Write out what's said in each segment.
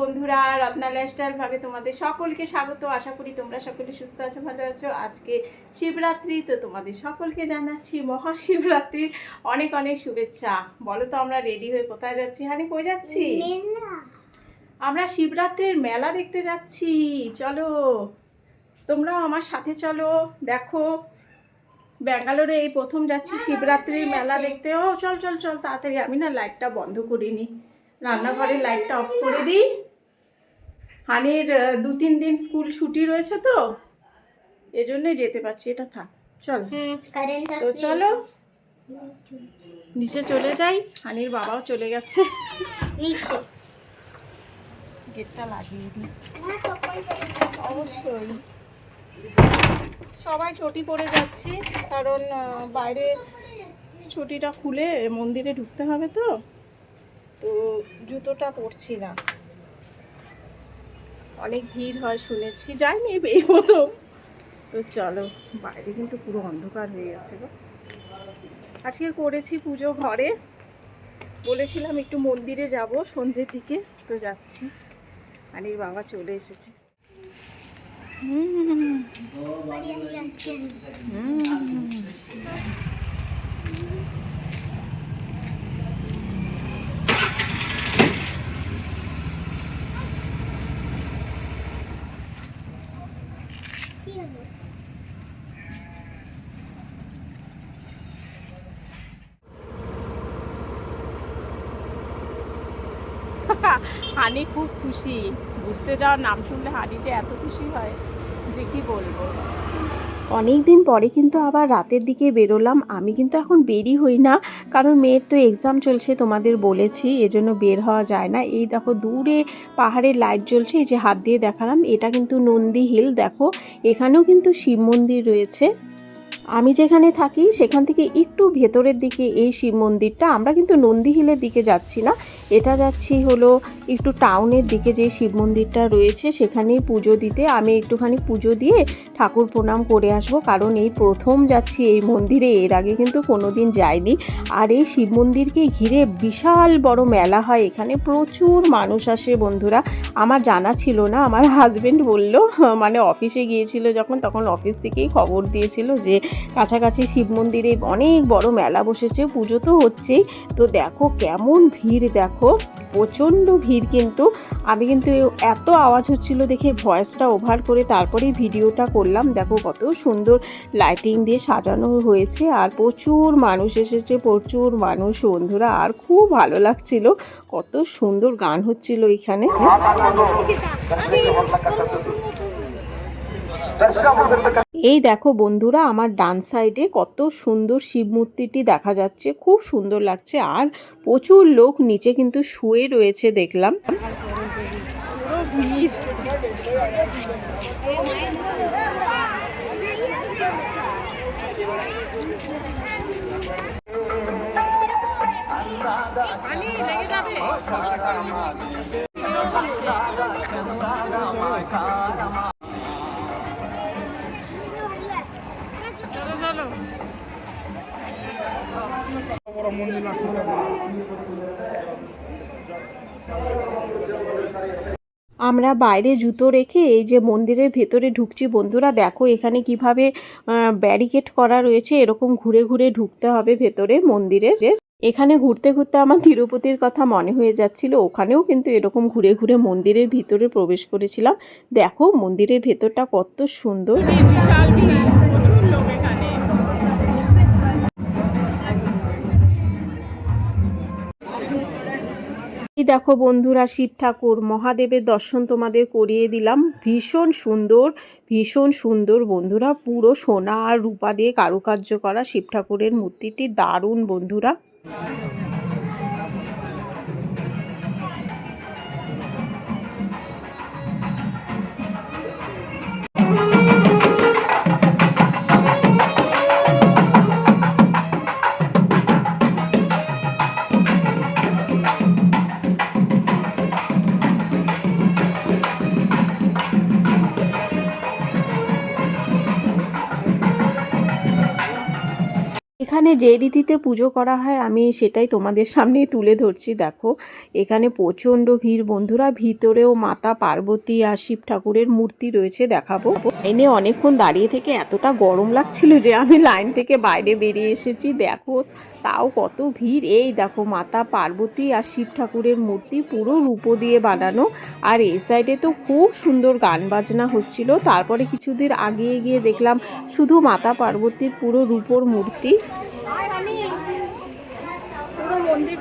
বন্ধুরা রত্না লাইফস্টাইল ভাগে তোমাদের সকলকে স্বাগত। আশা করি তোমরা সকলে সুস্থ আছো ভালো আছো। আজকে শিবরাত্রি তো তোমাদের সকলকে জানাচ্ছি মহাশিবরাত্রির অনেক অনেক শুভেচ্ছা। বলো তো আমরা রেডি হয়ে কোথায় যাচ্ছি? হানি কই যাচ্ছি আমরা শিবরাত্রির মেলা দেখতে যাচ্ছি। চলো তোমরাও আমার সাথে চলো। দেখো ব্যাঙ্গালোরে এই প্রথম যাচ্ছি শিবরাত্রির মেলা দেখতে। ও চল চল চল তাড়াতাড়ি। আমি না লাইটটা বন্ধ করিনি। রান্নাঘরের লাইটটা অফ করে দিই। হানির দু তিন দিন স্কুল ছুটি রয়েছে তো এজন্যই যেতে পারছি এটা থাক চল। তো চলো নিচে চলে যাই হানির বাবাও চলে গেছে। নিচে। গেটটা লাগিয়ে দিই। অবশ্যই। সবাই চটি পড়ে যাচ্ছি কারণ বাইরে ছুটিটা খুলে মন্দিরে ঢুকতে হবে তো তো জুতোটা পরছি না। অনেক ভিড় হয় শুনেছি, যাইনি এই প্রথম তো চলো, বাইরে কিন্তু পুরো অন্ধকার হয়ে গেছে গো। আজকে করেছি পুজো ঘরে। বলেছিলাম একটু মন্দিরে যাব সন্ধ্যের দিকে, তো যাচ্ছি। আনির বাবা চলে এসেছে। হুম হুম হানি খুব খুশি। ঘুরতে যাওয়ার নাম শুনলে হানি যে এত খুশি হয়, যে কি বলব? অনেক দিন পরে কিন্তু আবার রাতের দিকে বেরোলাম। আমি কিন্তু এখন বেরই হই না, কারণ মেয়ের তো এক্সাম চলছে তোমাদের বলেছি, এজন্য বের হওয়া যায় না। এই দেখো দূরে পাহাড়ের লাইট জ্বলছে, এই যে হাত দিয়ে দেখালাম, এটা কিন্তু নন্দী হিল দেখো। এখানেও কিন্তু শিব মন্দির রয়েছে। আমি যেখানে থাকি, সেখান থেকে একটু ভেতরের দিকে এই শিব মন্দিরটা, আমরা কিন্তু নন্দী হিলের দিকে যাচ্ছি না। এটা যাচ্ছি হলো একটু টাউনের দিকে যে শিব মন্দিরটা রয়েছে, সেখানেই পুজো দিতে। আমি একটুখানি পুজো দিয়ে ঠাকুর প্রণাম করে আসব, কারণ এই প্রথম যাচ্ছি এই মন্দিরে, এর আগে কিন্তু কোনো দিন যাইনি। আর এই শিব মন্দিরকে ঘিরে বিশাল বড় মেলা হয় এখানে, প্রচুর মানুষ আসে বন্ধুরা। আমার জানা ছিল না, আমার হাজবেন্ড বলল মানে অফিসে গিয়েছিল যখন, তখন অফিস থেকেই খবর দিয়েছিল যে কাছাকাছি শিব মন্দিরে অনেক বড় মেলা বসেছে, পুজো তো হচ্ছেই। তো দেখো কেমন ভিড়, দেখো। প্রচণ্ড ভিড় কিন্তু। আমি কিন্তু এত আওয়াজ হচ্ছিল দেখে ভয়েসটা ওভার করে তারপরেই ভিডিওটা করলাম। দেখো কত সুন্দর লাইটিং দিয়ে সাজানো হয়েছে আর প্রচুর মানুষ এসেছে, প্রচুর মানুষ বন্ধুরা। আর খুব ভালো লাগছিল। কত সুন্দর গান হচ্ছিল এখানে। এই দেখো বন্ধুরা, আমার ডান সাইডে কত সুন্দর শিব মূর্তিটি দেখা যাচ্ছে। খুব সুন্দর লাগছে আর প্রচুর লোক নিচে কিন্তু শুয়ে রয়েছে দেখলাম। আমরা বাইরে জুতো রেখে এই যে মন্দিরের ভেতরে ঢুকছি বন্ধুরা দেখো এখানে কীভাবে ব্যারিকেড করা রয়েছে এরকম ঘুরে ঘুরে ঢুকতে হবে ভেতরে মন্দিরের। এখানে ঘুরতে ঘুরতে আমার তিরুপতির কথা মনে হয়ে যাচ্ছিল ওখানেও কিন্তু এরকম ঘুরে ঘুরে মন্দিরের ভিতরে প্রবেশ করেছিলাম। দেখো মন্দিরের ভেতরটা কত সুন্দর। বিশাল এই দেখো বন্ধুরা, শিব ঠাকুর, মহাদেবের দর্শন তোমাদের করিয়ে দিলাম। ভীষণ সুন্দর ভীষণ সুন্দর বন্ধুরা, পুরো সোনা আর রূপা দিয়ে কারুকার্য করা শিব ঠাকুরের মূর্তিটি দারুণ বন্ধুরা। এখানে যে রীতিতে পুজো করা হয়, আমি সেটাই তোমাদের সামনে তুলে ধরছি। দেখো, এখানে প্রচণ্ড ভিড়। বন্ধুরা, ভিতরেও মাতা পার্বতী আর শিব ঠাকুরের মূর্তি রয়েছে, দেখাবো। এনে অনেকক্ষণ দাঁড়িয়ে থেকে এতটা গরম লাগছিল যে আমি লাইন থেকে বাইরে বেরিয়ে এসেছি। দেখো তাও কত ভিড়। এই দেখো, মাতা পার্বতী আর শিব ঠাকুরের মূর্তি পুরো রূপো দিয়ে বানানো। আর এই সাইডে তো খুব সুন্দর গান বাজনা হচ্ছিল। তারপরে কিছুদিন আগে গিয়ে দেখলাম শুধু মাতা পার্বতীর পুরো রূপোর মূর্তি। মন্দির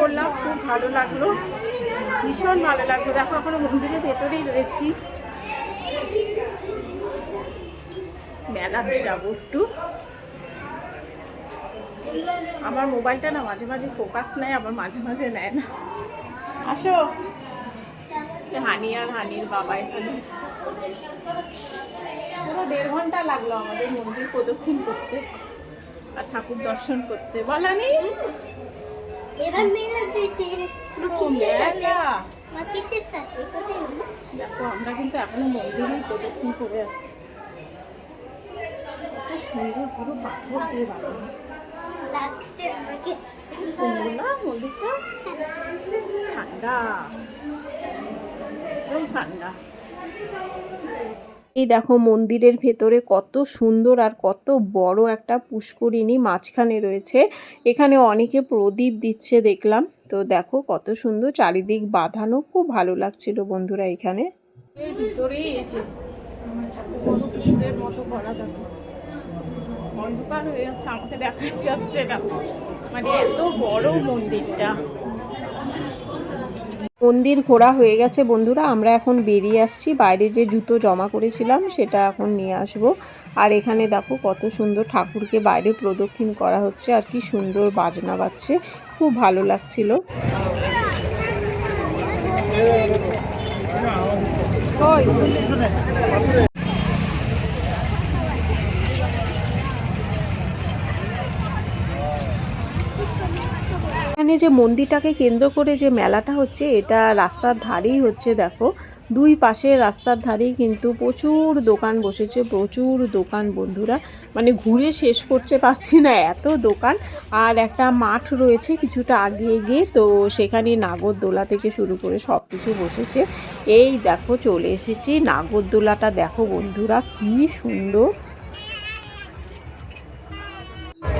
করলাম। খুব ভালো লাগল। ভীষণ ভালো লাগল। দেখো, এখনও মন্দিরের ভেতরেই রয়েছি। মেলাতে যাব একটু। আমার মোবাইলটা না মাঝে মাঝে ফোকাস নেয় আবার মাঝে মাঝে নেয় না। আসো। হানি আর হানির বাবা এখানে। পুরো দেড় ঘণ্টা লাগল আমাদের মন্দির প্রদক্ষিণ করতে আর ঠাকুর দর্শন করতে। কোথায় গেলো? দেখো আমরা কিন্তু এখনও মন্দিরেই প্রদক্ষিণ করে যাচ্ছি। সুন্দর পুরো পাথর দিয়ে বানানো। না মন্দিরটা ঠান্ডা একদম ঠান্ডা এই দেখো মন্দিরের ভেতরে কত সুন্দর আর কত বড় একটা পুষ্করিণী মাঝখানে রয়েছে। এখানে অনেকে প্রদীপ দিচ্ছে দেখলাম। তো দেখো কত সুন্দর চারিদিক বাঁধানো। খুব ভালো লাগছিল বন্ধুরা এখানে। অন্ধকার হয়ে যাচ্ছে আমাকে দেখা যাচ্ছে না। মানে এত বড় মন্দিরটা মন্দির ঘোরা হয়ে গেছে বন্ধুরা আমরা এখন বেরিয়ে আসছি বাইরে যে জুতো জমা করেছিলাম সেটা এখন নিয়ে আসব আর এখানে দেখো কত সুন্দর ঠাকুরকে বাইরে প্রদক্ষিণ করা হচ্ছে আর কি সুন্দর বাজনা বাজছে খুব ভালো লাগছিল এখানে যে মন্দিরটাকে কেন্দ্র করে যে মেলাটা হচ্ছে, এটা রাস্তার ধারেই হচ্ছে, দেখো। দুই পাশে রাস্তার ধারেই কিন্তু প্রচুর দোকান বসেছে, প্রচুর দোকান, বন্ধুরা। মানে ঘুরে শেষ করতে পারছি না এত দোকান। আর একটা মাঠ রয়েছে কিছুটা আগিয়ে গিয়ে তো সেখানে নাগরদোলা থেকে শুরু করে সব কিছু বসেছে। এই দেখো, চলে এসেছি নাগরদোলাটা। দেখো, বন্ধুরা, কি সুন্দর।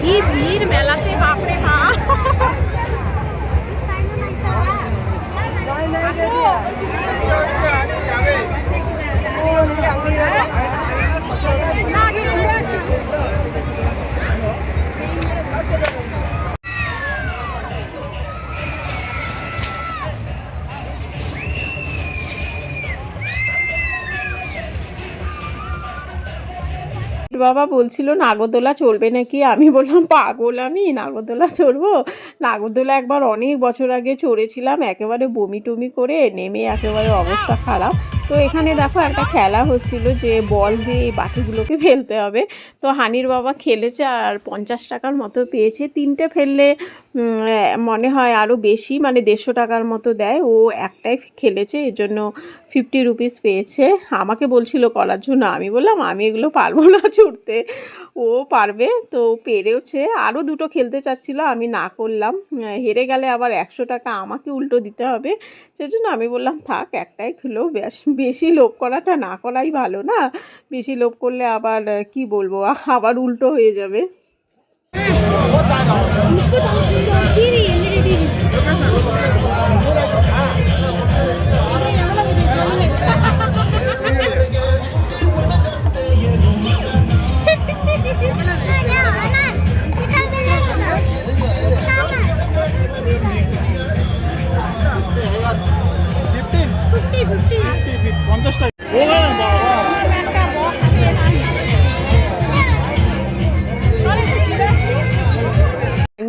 কি ভিড় মেলাতে, বাপরে বাপ। 来这边。哦，两个人。那。বাবা বলছিল, নাগরদোলা চলবে নাকি? আমি বললাম, পাগল আমি, নাগরদোলা চড়বো? নাগরদোলা একবার অনেক বছর আগে চড়েছিলাম, একেবারে বমি টমি করে, নেমে একেবারে অবস্থা খারাপ। তো এখানে দেখো একটা খেলা হচ্ছিল যে বল দিয়ে এই বাটিগুলোকে ফেলতে হবে। তো হানির বাবা খেলেছে আর পঞ্চাশ টাকার মতো পেয়েছে। তিনটে ফেললে মনে হয় আরও বেশি মানে দেড়শো টাকার মতো দেয়। ও একটাই খেলেছে, এর জন্য ফিফটি রুপিস পেয়েছে। আমাকে বলছিল করার জন্য, আমি বললাম, আমি এগুলো পারব না ছুটতে। ও পারবে, তো পেরেওছে। আরও দুটো খেলতে চাচ্ছিল, আমি না করলাম। হেরে গেলে আবার একশো টাকা আমাকে উল্টো দিতে হবে। সেজন্য আমি বললাম, থাক, একটাই খেলো বেশ বেশি লোভ করাটা না করাই ভালো না? বেশি লোভ করলে আবার কি বলব? আবার উল্টো হয়ে যাবে।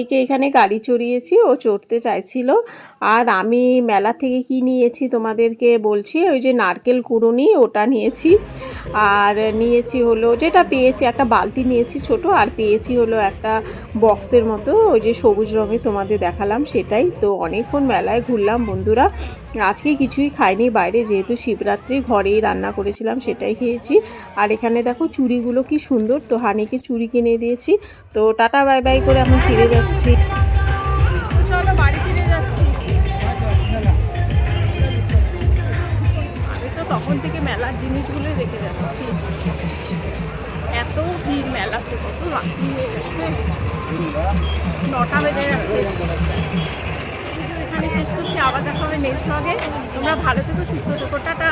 নিকে এখানে গাড়ি চড়িয়েছি, ও চড়তে চাইছিল। আর আমি মেলা থেকে কি নিয়েছি তোমাদেরকে বলছি, ওই যে নারকেল কুড়ুনি ওটা নিয়েছি। আর নিয়েছি হলো, যেটা পেয়েছি, একটা বালতি নিয়েছি ছোট, আর পেয়েছি হলো একটা বক্সের মতো, ওই যে সবুজ রঙের তোমাদের দেখালাম সেটাই। তো অনেকক্ষণ মেলায় ঘুরলাম বন্ধুরা। আজকে কিছুই খাইনি বাইরে, যেহেতু শিবরাত্রি ঘরেই রান্না করেছিলাম সেটাই খেয়েছি। আর এখানে দেখো চুড়িগুলো কি সুন্দর, তো হানিকে চুড়ি কিনে দিয়েছি। তো টাটা, বাই বাই করে এখন ফিরে যাচ্ছি। চলো, বাড়ি ফিরে যাচ্ছি। আমি তো তখন থেকে মেলার জিনিসগুলোই দেখে যাচ্ছি। এত ভিড় মেলাতে, কত রাত্রি হয়ে গেছে। নটা বেজে গেছে। এখানে শেষ করছি, আবার দেখা হবে নেক্সট ব্লগে তোমরা ভালো থেকো, সুস্থ থেকো, টাটা।